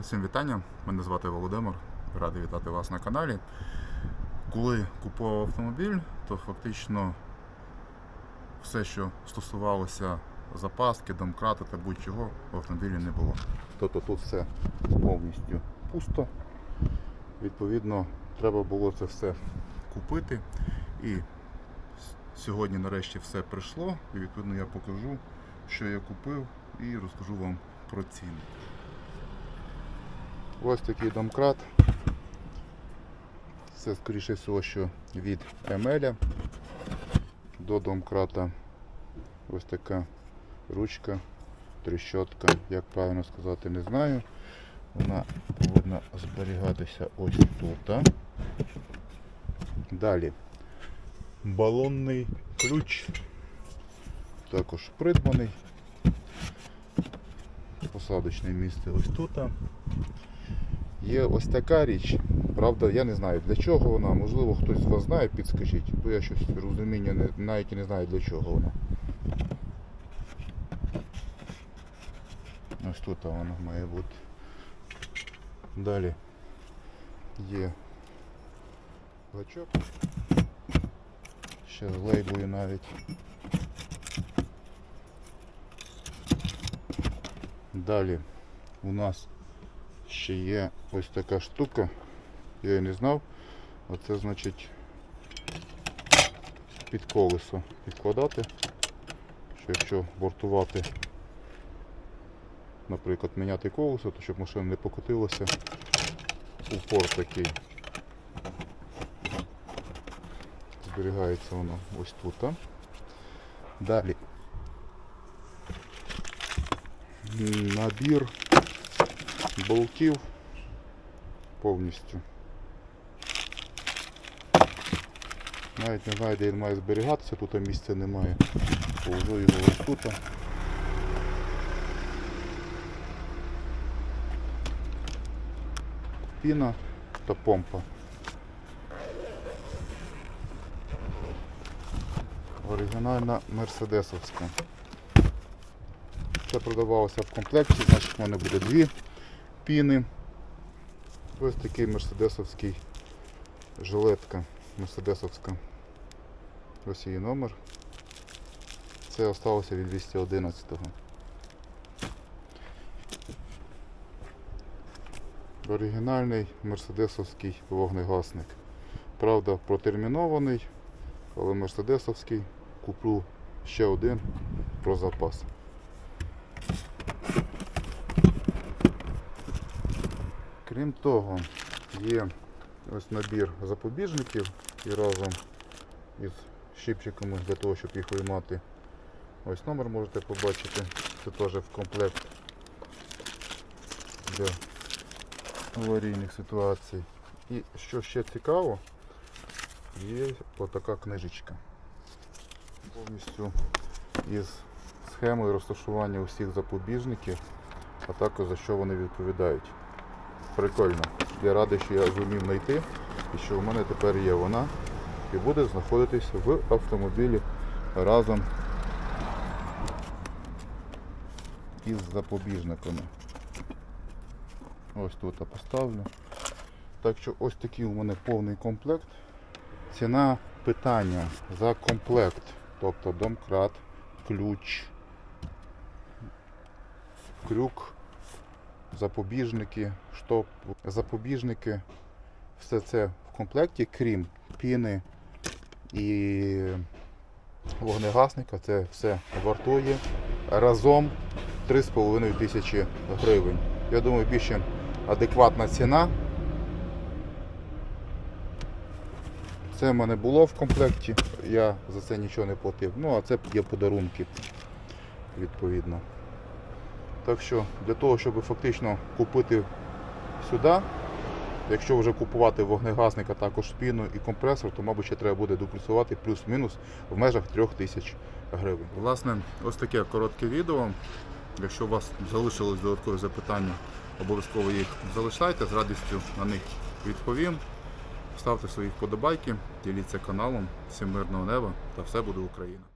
Усім вітання, мене звати Володимир, радий вітати вас на каналі. Коли купував автомобіль, то фактично все, що стосувалося запаски, домкрати та будь-чого в автомобілі не було. Тобто тут все повністю пусто. Відповідно, треба було це все купити. І сьогодні нарешті все прийшло. І відповідно я покажу, що я купив і розкажу вам про ціни. Ось такий домкрат. Це скоріше всього, що від Емеля до домкрата. Ось така ручка, трещотка, як правильно сказати, не знаю. Вона повинна зберігатися ось тут. Далі балонний ключ. Також придбаний. Посадочне місце ось тут. Є ось така річ. Правда, я не знаю для чого вона. Можливо, хтось з вас знає, підскажіть, бо я щось розуміння не, навіть не знаю для чого вона. Ось тут вона має бути. Далі є гачок. Ще з лейблою навіть. Далі у нас ще є ось така штука. Я її не знав. Оце значить під колесо підкладати. Що якщо бортувати, наприклад, міняти колесо, то щоб машина не покотилася. Упор такий. Зберігається воно ось тут. а. Далі. Набір болтів повністю. Навіть не знаю, де він має зберігатися, тут місця немає. Положу його ось тут. Піна та помпа. Оригінальна мерседесовська. Це продавалося в комплекті, значить в мене буде дві піни. Ось такий мерседесовський жилетка мерседесовська. Ось її номер. Це осталося від 211-го. Оригінальний мерседесовський вогнегасник. Правда, протермінований, але мерседесовський куплю ще один про запас. Крім того, є ось набір запобіжників і разом із щипчиками для того, щоб їх виймати. Ось номер можете побачити. Це теж в комплект для аварійних ситуацій. І що ще цікаво, є отака книжечка. Повністю із схемою розташування усіх запобіжників, а також за що вони відповідають. Прикольно. Я радий, що я зумів знайти і що у мене тепер є вона і буде знаходитися в автомобілі разом із запобіжниками. Ось тут поставлю. Так що ось такий у мене повний комплект. Ціна питання за комплект, тобто домкрат, ключ, крюк, запобіжники, штоп, запобіжники. Все це в комплекті, крім піни і вогнегасника. Це все вартує разом 3,5 тисячі гривень. Я думаю, більше адекватна ціна. Це в мене було в комплекті, я за це нічого не платив. Ну, а це є подарунки, відповідно. Так що для того, щоб фактично купити сюди, якщо вже купувати вогнегасник, а також спіну і компресор, то, мабуть, ще треба буде доплюсувати плюс-мінус в межах 3000 гривень. Власне, ось таке коротке відео. Якщо у вас залишились додаткові запитання, обов'язково їх залишайте, з радістю на них відповім. Ставте свої вподобайки, діліться каналом, всім мирного неба та все буде Україна.